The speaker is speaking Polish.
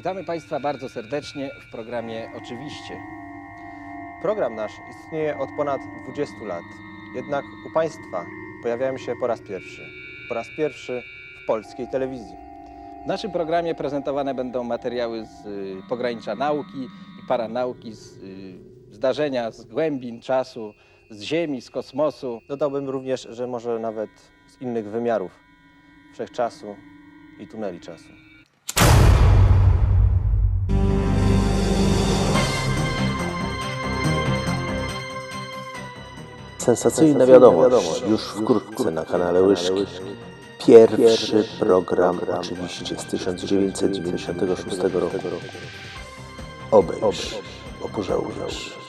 Witamy Państwa bardzo serdecznie w programie Oczywiście. Program nasz istnieje od ponad 20 lat. Jednak u Państwa pojawiają się po raz pierwszy. Po raz pierwszy w polskiej telewizji. W naszym programie prezentowane będą materiały z y, pogranicza nauki i paranauki, z y, zdarzenia z głębin czasu, z Ziemi, z kosmosu. Dodałbym również, że może nawet z innych wymiarów wszechczasu i tuneli czasu. Sensacyjna wiadomość już wkrótce na kanale Łyżki. Pierwszy program oczywiście z 1996 roku. Obejrz, bo pożałujesz.